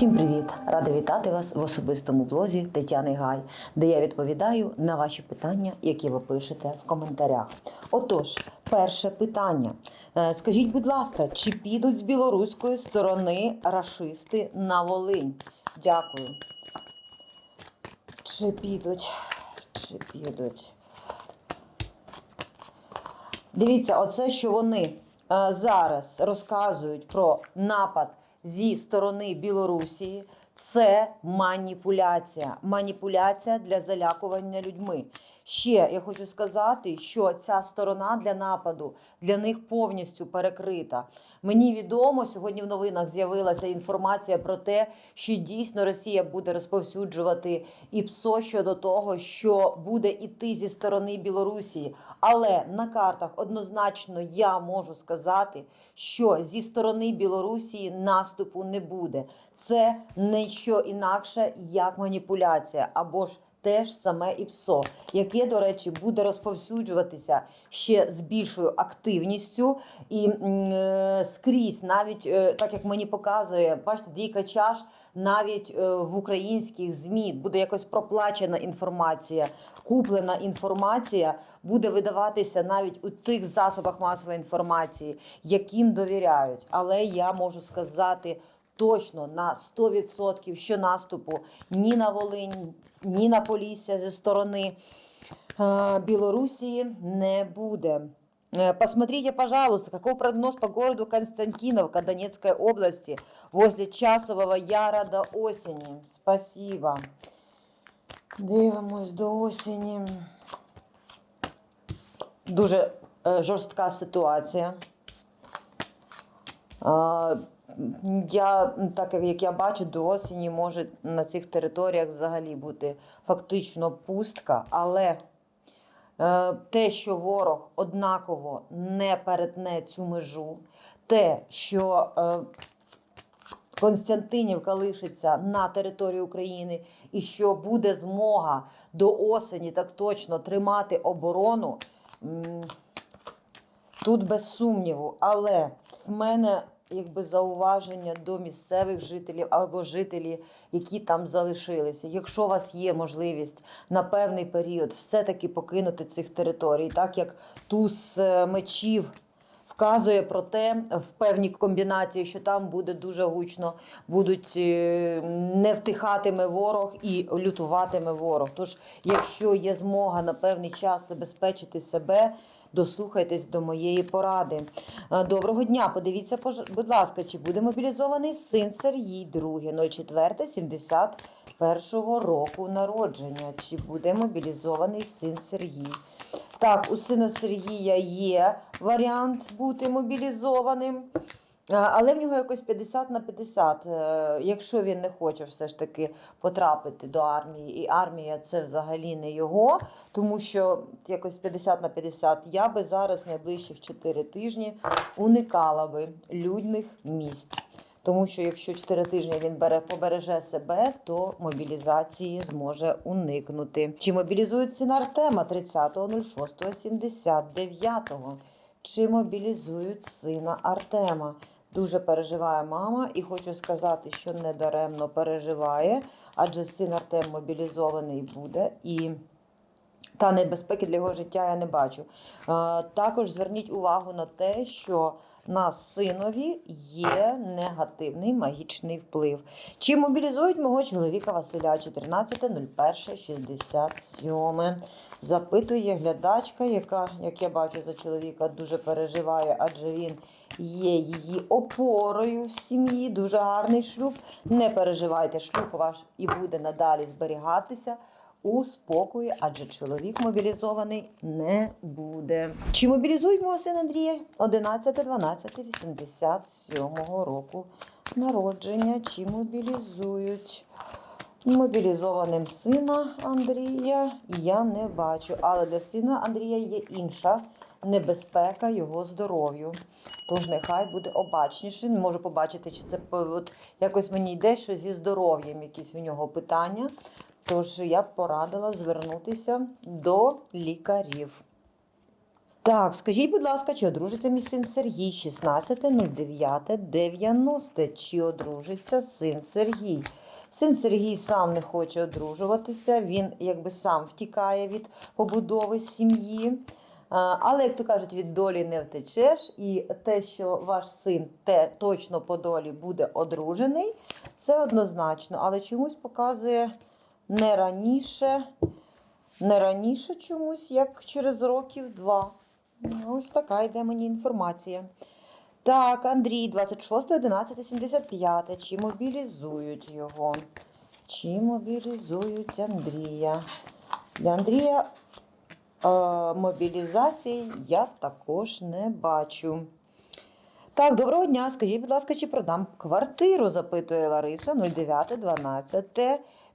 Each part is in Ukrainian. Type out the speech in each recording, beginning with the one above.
Всім привіт! Рада вітати вас в особистому блозі Тетяни Гай, де я відповідаю на ваші питання, які ви пишете в коментарях. Отож, перше питання. Е, Скажіть, будь ласка, чи підуть з білоруської сторони рашисти на Волинь? Дякую. Чи підуть? Чи підуть? Дивіться, оце, що вони е, зараз розказують про напад зі сторони Білорусі, це маніпуляція. Маніпуляція для залякування людьми. Ще я хочу сказати, що ця сторона для нападу для них повністю перекрита. Мені відомо сьогодні в новинах з'явилася інформація про те, що дійсно Росія буде розповсюджувати і ПСО щодо того, що буде іти зі сторони Білорусі. Але на картах однозначно я можу сказати, що зі сторони Білорусі наступу не буде. Це не що інакше як маніпуляція або ж. Те ж саме ІПСО, яке, до речі, буде розповсюджуватися ще з більшою активністю і е, скрізь, навіть е, так як мені показує, бачите, двійка чаш, навіть е, в українських ЗМІ буде якось проплачена інформація, куплена інформація буде видаватися навіть у тих засобах масової інформації, яким довіряють. Але я можу сказати. Точно на 100% що наступу ні на Волинь, ні на Полісся зі сторони е, Білорусі не буде. Э, Посмотрите, пожалуйста, какой прогноз по городу Константиновка Донецкой области возле Часового Яра до осени. Спасибо. Дивимось до осені. Дуже е, жорстка ситуація. Я, так як я бачу, до осені може на цих територіях взагалі бути фактично пустка, але е, те, що ворог однаково не перетне цю межу, те, що е, Константинівка лишиться на території України, і що буде змога до осені так точно тримати оборону, тут без сумніву. Але в мене якби зауваження до місцевих жителів або жителів, які там залишилися. Якщо у вас є можливість на певний період все-таки покинути цих територій, так як туз е, мечів. Вказує про те в певній комбінації, що там буде дуже гучно, будуть е, не втихатиме ворог і лютуватиме ворог. Тож, якщо є змога на певний час забезпечити себе, дослухайтесь до моєї поради. Е, Доброго дня. Подивіться, будь ласка, чи буде мобілізований син Сергій, другий, 04 71 року народження. Чи буде мобілізований син Сергій? Так, у сина Сергія є варіант бути мобілізованим. Але в нього якось 50 на 50, е, якщо він не хоче все ж таки потрапити до армії, і армія це взагалі не його, тому що якось 50 на 50 я би зараз найближчих 4 тижні уникала би людних місць. Тому що якщо 4 тижні він бере, побереже себе, то мобілізації зможе уникнути. Чи мобілізують сина Артема 30.06.79? Чи мобілізують сина Артема? Дуже переживає мама, і хочу сказати, що недаремно переживає, адже син Артем мобілізований буде і. Та небезпеки для його життя я не бачу. Е, Також зверніть увагу на те, що на синові є негативний магічний вплив. Чи мобілізують мого чоловіка Василя 14.01.67? Запитує глядачка, яка, як я бачу, за чоловіка дуже переживає, адже він є її опорою в сім'ї. Дуже гарний шлюб. Не переживайте, шлюб ваш і буде надалі зберігатися у спокої, адже чоловік мобілізований не буде. Чи мобілізують мого сина Андрія 11.12.87 року народження? Чи мобілізують? Мобілізованим сина Андрія я не бачу, але для сина Андрія є інша небезпека його здоров'ю. Тож нехай буде обачнішим. Не можу побачити, чи це от якось мені йде, що зі здоров'ям якісь у нього питання. Тож я б порадила звернутися до лікарів. Так, скажіть, будь ласка, чи одружиться мій син Сергій 16.09.90? Чи одружиться син Сергій? Син Сергій сам не хоче одружуватися, він якби сам втікає від побудови сім'ї. Але, як то кажуть, від долі не втечеш. І те, що ваш син те точно по долі буде одружений, це однозначно. Але чомусь показує не раніше, не раніше чомусь, як через років два. Ну, Ось така йде мені інформація. Так, Андрій, 26.11.75. Чи мобілізують його? Чи мобілізують Андрія? Для Андрія е, мобілізації я також не бачу. Так, доброго дня. Скажіть, будь ласка, чи продам квартиру? запитує Лариса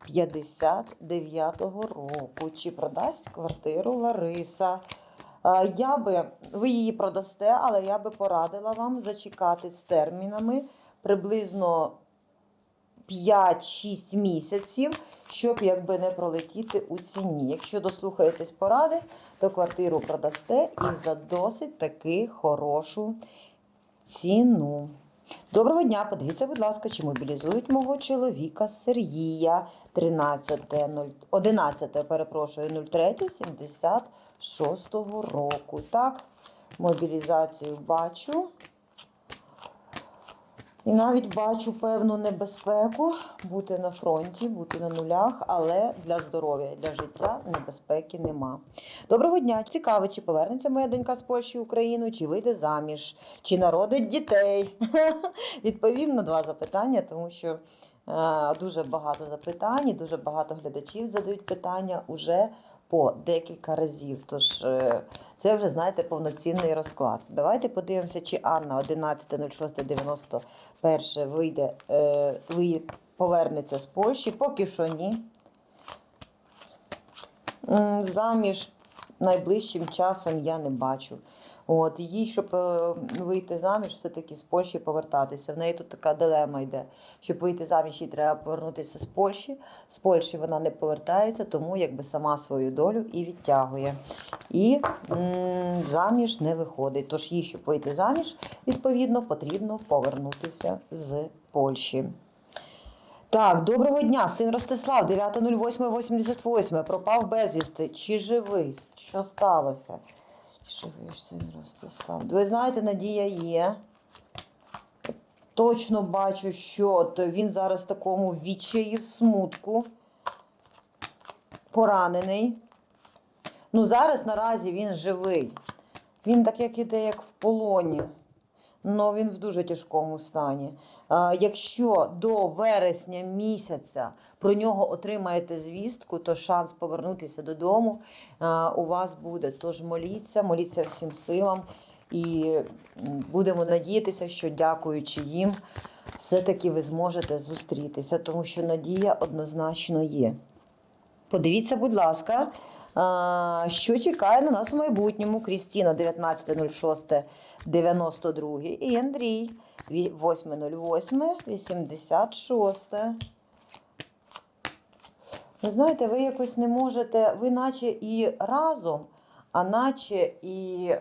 09.12.59 року. Чи продасть квартиру Лариса? Я би, ви її продасте, але я би порадила вам зачекати з термінами приблизно 5-6 місяців, щоб якби не пролетіти у ціні. Якщо дослухаєтесь поради, то квартиру продасте і за досить таки хорошу ціну. Доброго дня, подивіться, будь ласка, чи мобілізують мого чоловіка Сергія 13.0 11, перепрошую, 03 76 року. Так, мобілізацію бачу. І навіть бачу певну небезпеку бути на фронті, бути на нулях, але для здоров'я, для життя небезпеки нема. Доброго дня! Цікаво, чи повернеться моя донька з Польщі в Україну, чи вийде заміж, чи народить дітей. Відповім на два запитання, тому що е, дуже багато запитань, дуже багато глядачів задають питання уже по декілька разів. Тож е, це вже, знаєте, повноцінний розклад. Давайте подивимося, чи Анна 11.06.91 вийде, вийде, повернеться з Польщі. Поки що ні. Заміж найближчим часом я не бачу. От, їй, щоб е, вийти заміж, все-таки з Польщі повертатися. В неї тут така дилема йде. Щоб вийти заміж, їй треба повернутися з Польщі. З Польщі вона не повертається, тому якби сама свою долю і відтягує. І м, заміж не виходить. Тож їй, щоб вийти заміж, відповідно, потрібно повернутися з Польщі. Так, доброго дня, син Ростислав, 9.08.88. Пропав безвісти. Чи живий? Що сталося? Живий ж син Ростислав. Ви знаєте, надія є. Точно бачу, що він зараз в такому відчаї, смутку. Поранений. Ну, зараз наразі він живий. Він так як іде, як в полоні. Ну, він в дуже тяжкому стані. Якщо до вересня місяця про нього отримаєте звістку, то шанс повернутися додому у вас буде. Тож моліться, моліться всім силам і будемо надіятися, що дякуючи їм, все-таки ви зможете зустрітися, тому що надія однозначно є. Подивіться, будь ласка, що чекає на нас у майбутньому. Крістіна 19.06.92 і Андрій 8.08.86. Ви знаєте, ви якось не можете, ви наче і разом, а наче і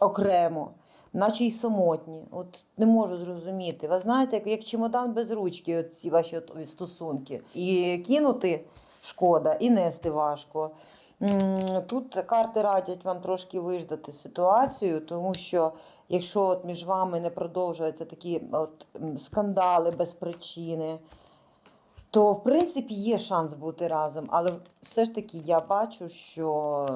окремо, наче й самотні. От не можу зрозуміти. Ви знаєте, як, чемодан без ручки, ці ваші стосунки. І кинути шкода, і нести важко. Тут карти радять вам трошки виждати ситуацію, тому що якщо от між вами не продовжуються такі от скандали без причини, то в принципі є шанс бути разом. Але все ж таки я бачу, що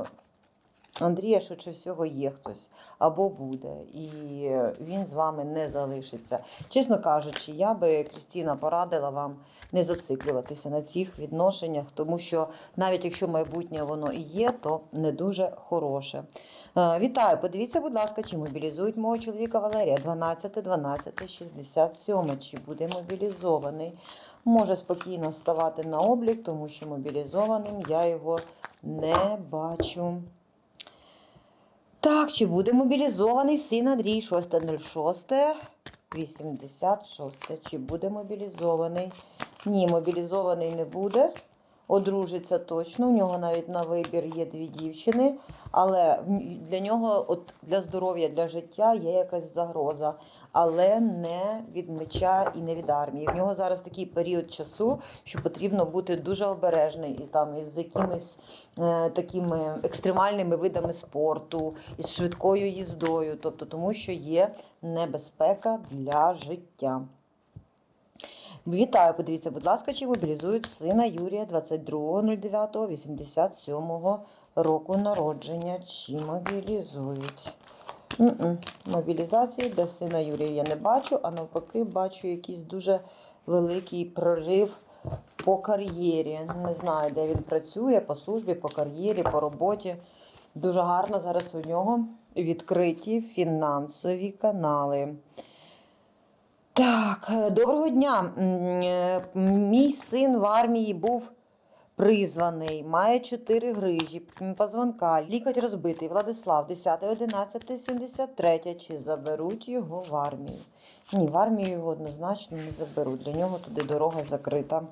Андрія швидше всього є хтось або буде, і він з вами не залишиться. Чесно кажучи, я би Крістіна порадила вам не зациклюватися на цих відношеннях, тому що навіть якщо майбутнє воно і є, то не дуже хороше. Е, Вітаю, подивіться, будь ласка, чи мобілізують мого чоловіка Валерія 12, 12, 67. Чи буде мобілізований? Може спокійно ставати на облік, тому що мобілізованим я його не бачу. Так, чи буде мобілізований син Андрій 6.06, 86. Чи буде мобілізований? Ні, мобілізований не буде. Одружиться точно. У нього навіть на вибір є дві дівчини, але для нього, от для здоров'я, для життя є якась загроза, але не від меча і не від армії. В нього зараз такий період часу, що потрібно бути дуже обережний і там із якимись е, такими екстремальними видами спорту, із швидкою їздою, тобто тому, що є небезпека для життя. Вітаю, подивіться, будь ласка, чи мобілізують сина Юрія 22.09.87 року народження. Чи мобілізують? М-м. Мобілізації для сина Юрія я не бачу, а навпаки, бачу якийсь дуже великий прорив по кар'єрі. Не знаю, де він працює, по службі, по кар'єрі, по роботі. Дуже гарно зараз у нього відкриті фінансові канали. Так, е, доброго дня. Е, Мій син в армії був призваний, має 4 грижі, позвонка, лікоть розбитий. Владислав, 10, 11, 73. Чи заберуть його в армію? Ні, в армію його однозначно не заберуть. Для нього туди дорога закрита.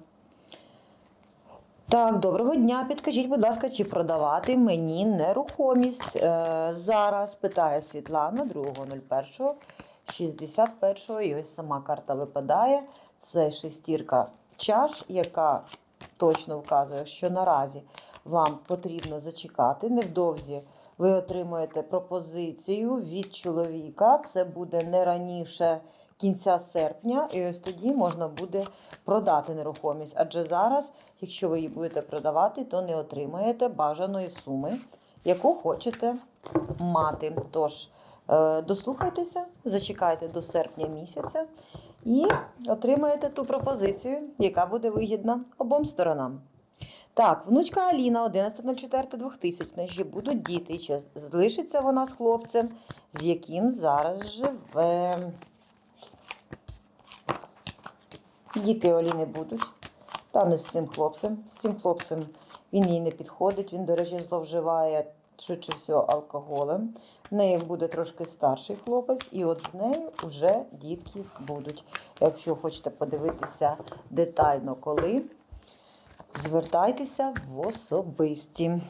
Так, доброго дня. Підкажіть, будь ласка, чи продавати мені нерухомість? Е, зараз питає Світлана 2.01. 61-го, і ось сама карта випадає. Це шестірка чаш, яка точно вказує, що наразі вам потрібно зачекати. Невдовзі ви отримуєте пропозицію від чоловіка. Це буде не раніше кінця серпня, і ось тоді можна буде продати нерухомість. Адже зараз, якщо ви її будете продавати, то не отримаєте бажаної суми, яку хочете мати. Тож, Дослухайтеся, зачекайте до серпня місяця і отримаєте ту пропозицію, яка буде вигідна обом сторонам. Так, внучка Аліна 11.04.2000. Чи будуть діти? І Чи залишиться вона з хлопцем, з яким зараз живе? Діти Оліни будуть. Та не з цим хлопцем. З цим хлопцем він їй не підходить. Він, до речі, зловживає швидше всього алкоголем. В неї буде трошки старший хлопець, і от з нею вже дітки будуть. Якщо хочете подивитися детально, коли, звертайтеся в особисті.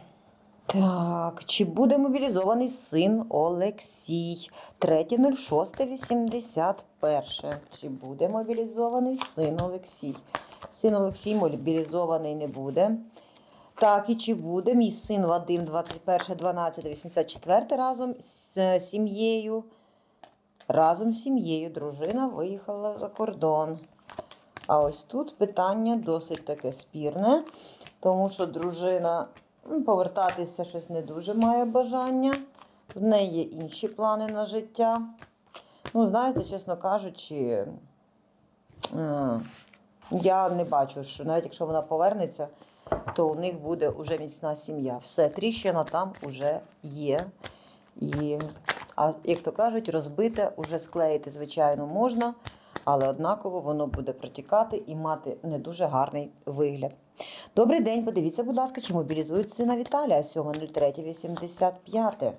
Так, чи буде мобілізований син Олексій? 3.06.81. Чи буде мобілізований син Олексій? Син Олексій мобілізований не буде. Так, і чи буде мій син Вадим 21.12.84 разом з е, сім'єю? Разом з сім'єю дружина виїхала за кордон. А ось тут питання досить таке спірне, тому що дружина повертатися щось не дуже має бажання. В неї є інші плани на життя. Ну, знаєте, чесно кажучи, е, я не бачу, що навіть якщо вона повернеться, то у них буде вже міцна сім'я. Все, тріщина там вже є. І, а як то кажуть, розбите, уже склеїти, звичайно, можна, але однаково воно буде протікати і мати не дуже гарний вигляд. Добрий день, подивіться, будь ласка, чи мобілізують сина Віталія 7.03.85.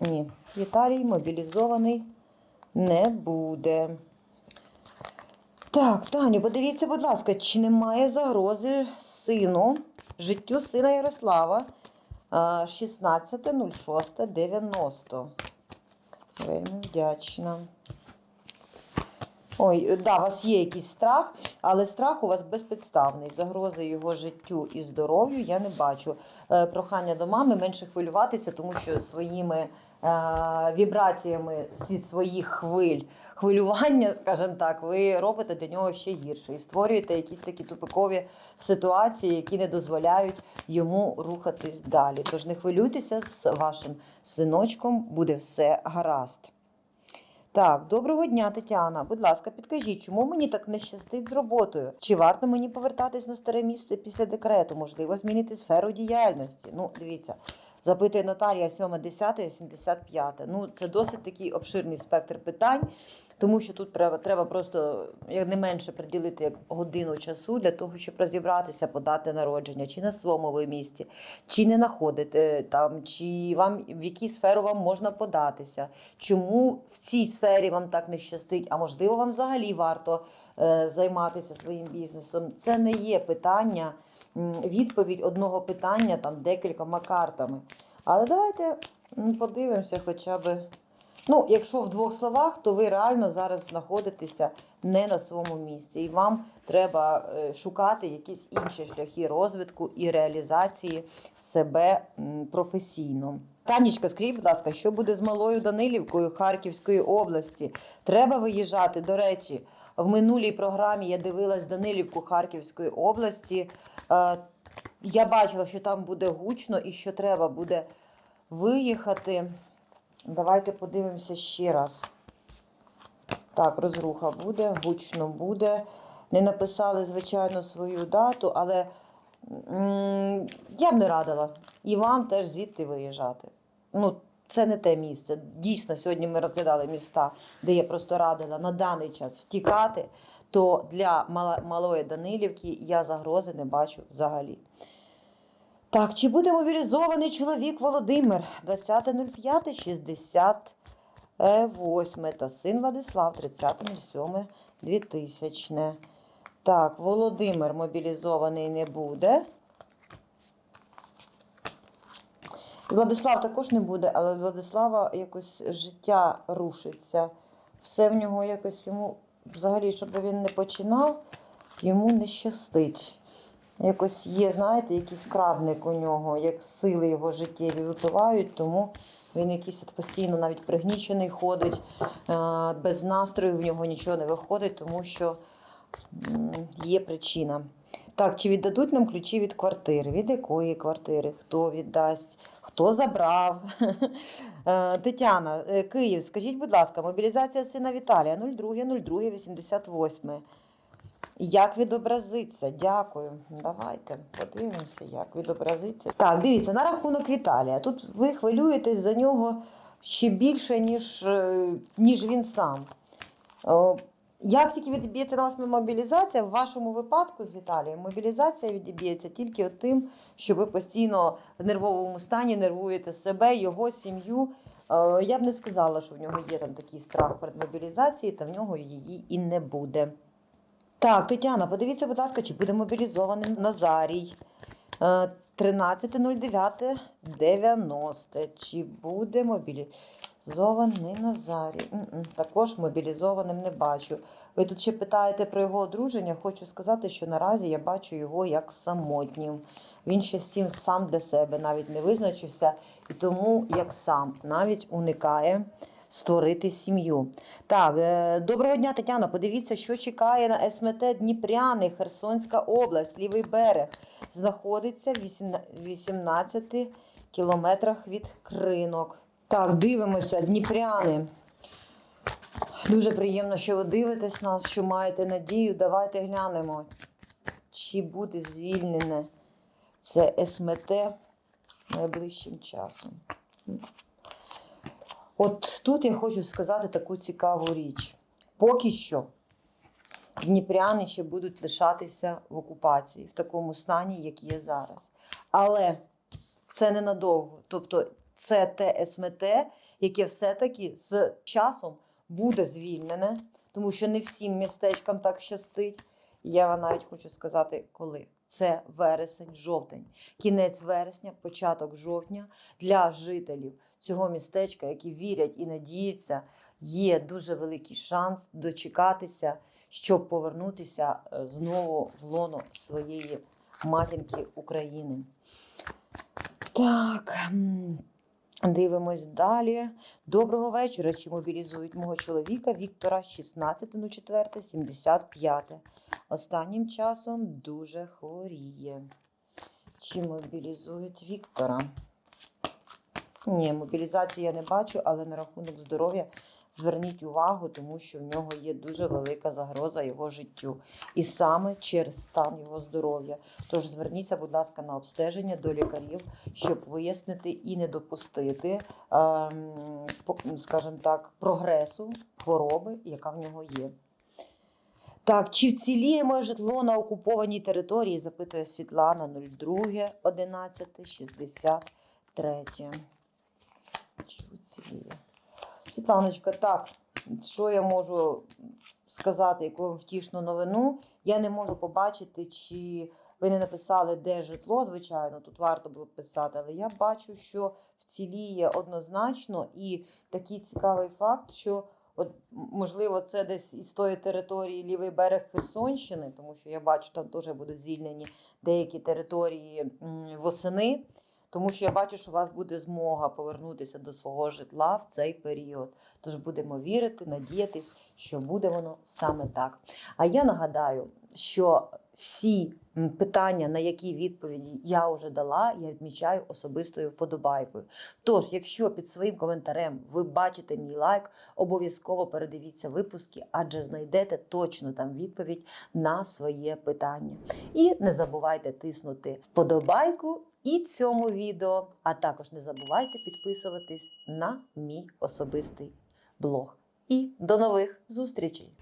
Ні, Віталій мобілізований не буде. Так, Таню, подивіться, будь ласка, чи немає загрози сину, життю сина Ярослава 16.06.90. Вельми вдячна. Ой, да, у вас є якийсь страх, але страх у вас безпідставний. Загрози його життю і здоров'ю я не бачу. Е, прохання до мами менше хвилюватися, тому що своїми е, вібраціями від своїх хвиль хвилювання, скажімо так, ви робите для нього ще гірше і створюєте якісь такі тупикові ситуації, які не дозволяють йому рухатись далі. Тож не хвилюйтеся з вашим синочком, буде все гаразд. Так, доброго дня, Тетяна. Будь ласка, підкажіть, чому мені так не щастить з роботою? Чи варто мені повертатись на старе місце після декрету? Можливо, змінити сферу діяльності? Ну, дивіться, запитує Наталія 7, 10, 75. Ну, це досить такий обширний спектр питань, тому що тут треба, просто як не менше приділити як годину часу для того, щоб розібратися, подати народження, чи на своєму ви місці, чи не знаходите там, чи вам в яку сферу вам можна податися. Чому в цій сфері вам так не щастить? А можливо, вам взагалі варто е, займатися своїм бізнесом? Це не є питання відповідь одного питання там декількома картами. Але давайте подивимося хоча б. Ну, якщо в двох словах, то ви реально зараз знаходитеся не на своєму місці, і вам треба е, шукати якісь інші шляхи розвитку і реалізації себе професійно. Танічка, скажіть, будь ласка, що буде з малою Данилівкою Харківської області? Треба виїжджати. До речі, в минулій програмі я дивилась Данилівку Харківської області. Е, Я бачила, що там буде гучно і що треба буде виїхати. Давайте подивимося ще раз. Так, розруха буде, гучно буде. Не написали, звичайно, свою дату, але я б не радила. І вам теж звідти виїжджати. Ну, це не те місце. Дійсно, сьогодні ми розглядали міста, де я просто радила на даний час втікати, то для малої Данилівки я загрози не бачу взагалі. Так, чи буде мобілізований чоловік Володимир 20.05.68 та син Владислав 30.07.2000. Так, Володимир мобілізований не буде. Владислав також не буде, але Владислава якось життя рушиться. Все в нього якось йому, взагалі, щоб він не починав, йому не щастить. Якось є, знаєте, якийсь крадник у нього, як сили його життєві випивають, тому він якийсь постійно навіть пригнічений ходить, без настрою в нього нічого не виходить, тому що є причина. Так, чи віддадуть нам ключі від квартири? Від якої квартири? Хто віддасть? Хто забрав? Е, Тетяна, е, Київ, скажіть, будь ласка, мобілізація сина Віталія 02.02.88. Як відобразиться? Дякую. Давайте подивимося, як відобразиться. Так, дивіться, на рахунок Віталія. Тут ви хвилюєтесь за нього ще більше, ніж, е, ніж він сам. Як тільки відіб'ється на вас мобілізація, в вашому випадку з Віталієм мобілізація відіб'ється тільки тим, що ви постійно в нервовому стані нервуєте себе, його сім'ю. Е, Я б не сказала, що в нього є там такий страх перед мобілізацією, та в нього її і не буде. Так, Тетяна, подивіться, будь ласка, чи буде мобілізований Назарій. Е, 13.09.90. Чи буде мобілізований Назарій? М-м, Також мобілізованим не бачу. Ви тут ще питаєте про його одруження. Хочу сказати, що наразі я бачу його як самотнім. Він ще з цим сам для себе навіть не визначився, і тому як сам навіть уникає створити сім'ю. Так, е, доброго дня, Тетяна. Подивіться, що чекає на СМТ Дніпряний, Херсонська область, лівий берег. Знаходиться в 18 кілометрах від кринок. Так, дивимося, Дніпряни. Дуже приємно, що ви дивитесь нас, що маєте надію. Давайте глянемо, чи буде звільнене це СМТ найближчим часом. От тут я хочу сказати таку цікаву річ. Поки що дніпряни ще будуть лишатися в окупації, в такому стані, як є зараз. Але це ненадовго. Тобто це те СМТ, яке все-таки з часом буде звільнене, тому що не всім містечкам так щастить. Я навіть хочу сказати, коли. Це вересень, жовтень, кінець вересня, початок жовтня для жителів цього містечка, які вірять і надіються, є дуже великий шанс дочекатися, щоб повернутися е, знову в лоно своєї матінки України. Так, дивимось далі. Доброго вечора. Чи мобілізують мого чоловіка Віктора 16.04.75. Останнім часом дуже хворіє. Чи мобілізують Віктора? Ні, мобілізації я не бачу, але на рахунок здоров'я зверніть увагу, тому що в нього є дуже велика загроза його життю. І саме через стан його здоров'я. Тож зверніться, будь ласка, на обстеження до лікарів, щоб вияснити і не допустити, ем, скажімо так, прогресу хвороби, яка в нього є. Так, чи вціліє моє житло на окупованій території? запитує Світлана 02 11 63. Чи вціліє? Світланочка, так, що я можу сказати, яку втішну новину? Я не можу побачити, чи Ви не написали, де житло, звичайно, тут варто було б писати, але я бачу, що вціліє однозначно і такий цікавий факт, що от, можливо, це десь із тої території лівий берег Херсонщини, тому що я бачу, там теж будуть звільнені деякі території восени. Тому що я бачу, що у вас буде змога повернутися до свого житла в цей період. Тож будемо вірити, надіятись, що буде воно саме так. А я нагадаю, що всі питання, на які відповіді я вже дала, я відмічаю особистою вподобайкою. Тож, якщо під своїм коментарем ви бачите мій лайк, обов'язково передивіться випуски, адже знайдете точно там відповідь на своє питання. І не забувайте тиснути вподобайку і цьому відео, а також не забувайте підписуватись на мій особистий блог. І до нових зустрічей!